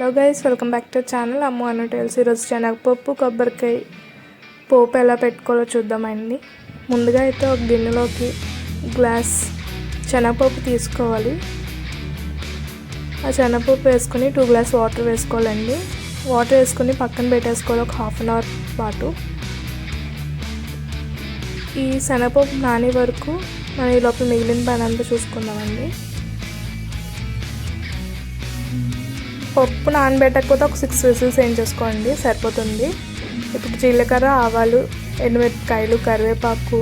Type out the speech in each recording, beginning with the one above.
Hello guys welcome back to channel అమ్మ అన్న tiles ఈరోజు శనగపప్పు కొబ్బరికాయ పోపు ఎలా పెట్టుకోవాలో చూద్దామండి ముందుగా అయితే ఒక గిన్నెలోకి గ్లాస్ శనగపప్పు తీసుకోవాలి. ఆ శనగపప్పు వేసుకొని టూ గ్లాస్ వాటర్ వేసుకోవాలండి. వాటర్ వేసుకొని పక్కన పెట్టేసుకోవాలి ఒక హాఫ్ అన్ అవర్ పాటు. ఈ శనగపప్పు నాని వరకు మనం ఈ లోపల మిగిలిన పని అంతా చూసుకుందామండి. పప్పు నానబెట్టకపోతే ఒక సిక్స్ విజిల్స్ ఏం చేసుకోండి సరిపోతుంది. ఇప్పుడు జీలకర్ర ఆవాలు ఎండుమిరపకాయలు కరివేపాకు.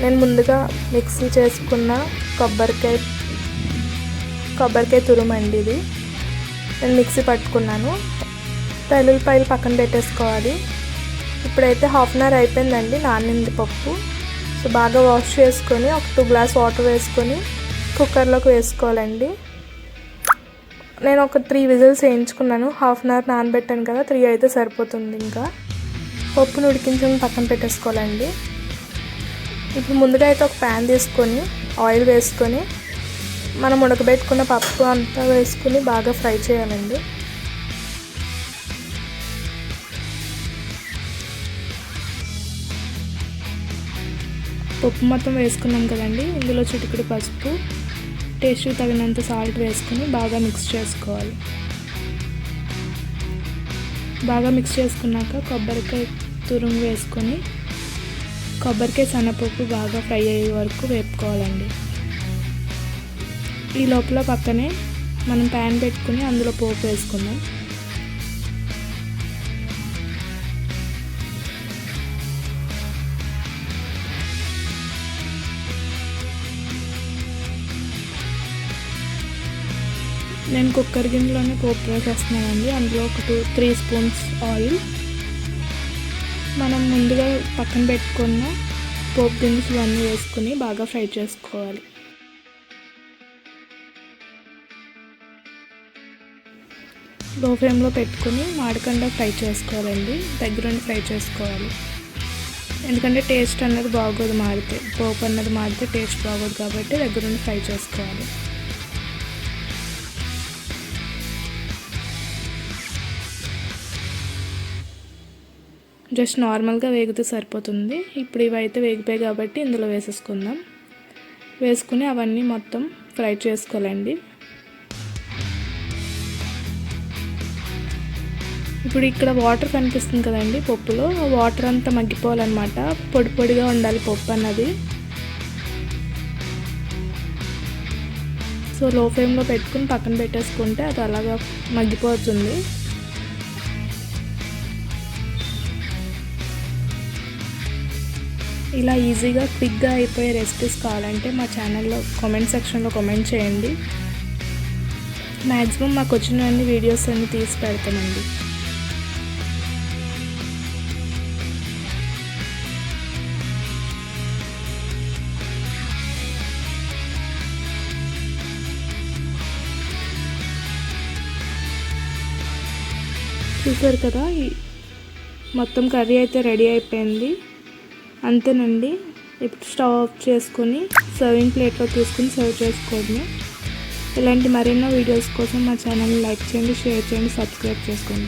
నేను ముందుగా మిక్సీ చేసుకున్న కొబ్బరికాయ కొబ్బరికాయ తురుమండి ఇది. నేను మిక్సీ పట్టుకున్నాను. తెల్లుల్లిపాయలు పక్కన పెట్టేసుకోవాలి. ఇప్పుడైతే హాఫ్ అన్ అవర్ అయిపోయిందండి నానింది పప్పు. సో బాగా వాష్ చేసుకొని ఒక టూ గ్లాస్ వాటర్ వేసుకొని కుక్కర్లోకి వేసుకోవాలండి. నేను ఒక త్రీ విజిల్స్ వేయించుకున్నాను. హాఫ్ అన్ అవర్ నానబెట్టాను కదా త్రీ అయితే సరిపోతుంది ఇంకా. పప్పును ఉడికించుకుని పక్కన పెట్టేసుకోవాలండి. ఇప్పుడు ముందుగా అయితే ఒక ప్యాన్ తీసుకొని ఆయిల్ వేసుకొని మనం ఉడకబెట్టుకున్న పప్పు అంతా వేసుకొని బాగా ఫ్రై చేయాలండి. పప్పు మొత్తం వేసుకున్నాం కదండి. ఇందులో చిటికడి పసుపు టేస్ట్కి తగినంత సాల్ట్ వేసుకొని బాగా మిక్స్ చేసుకోవాలి. బాగా మిక్స్ చేసుకున్నాక కొబ్బరికాయ తురుము వేసుకొని కొబ్బరికాయ సన్నపప్పు బాగా ఫ్రై అయ్యే వరకు వేపుకోవాలండి. ఈ లోపల పక్కనే మనం ప్యాన్ పెట్టుకుని అందులో పోపు వేసుకుందాం. నేను కుక్కర్ గిన్నెలోనే పోపు వేసేస్తున్నానండి అందులో ఒక టూ త్రీ స్పూన్స్ ఆయిల్. మనం ముందుగా పక్కన పెట్టుకున్న పోపు దినుసులు ఇవన్నీ వేసుకుని బాగా ఫ్రై చేసుకోవాలి. లో ఫ్లేమ్లో పెట్టుకుని మాడకుండా ఫ్రై చేసుకోవాలండి. దగ్గరుండి ఫ్రై చేసుకోవాలి. ఎందుకంటే టేస్ట్ అన్నది బాగోదు మాడితే పోపు అన్నది మాడితే టేస్ట్ బాగోదు కాబట్టి దగ్గరుండి ఫ్రై చేసుకోవాలి. జస్ట్ నార్మల్గా వేగితే సరిపోతుంది. ఇప్పుడు ఇవైతే వేగిపోయాయి కాబట్టి ఇందులో వేసేసుకుందాం. వేసుకుని అవన్నీ మొత్తం ఫ్రై చేసుకోవాలండి. ఇప్పుడు ఇక్కడ వాటర్ కనిపిస్తుంది కదండి పప్పులో. వాటర్ అంతా మగ్గిపోవాలన్నమాట. పొడి పొడిగా ఉండాలి పప్పు అన్నది. సో లో ఫ్లేమ్లో పెట్టుకుని పక్కన పెట్టేసుకుంటే అది అలాగా మగ్గిపోతుంది. ఇలా ఈజీగా క్విక్గా అయిపోయే రెసిపీస్ కావాలంటే మా ఛానల్లో కామెంట్ సెక్షన్లో కామెంట్ చేయండి. మ్యాక్సిమం మాకు వచ్చినవన్నీ వీడియోస్ అన్ని తీసి పెడతామండి. చూసారు కదా మొత్తం కర్రీ అయితే రెడీ అయిపోయింది. అంతేనండి. ఇప్పుడు స్టవ్ ఆఫ్ చేసుకొని సర్వింగ్ ప్లేట్లో తీసుకుని సర్వ్ చేసుకోండి ఇలాంటి మరెన్నో వీడియోస్ కోసం మా ఛానల్ని లైక్ చేయండి షేర్ చేయండి సబ్స్క్రైబ్ చేసుకోండి.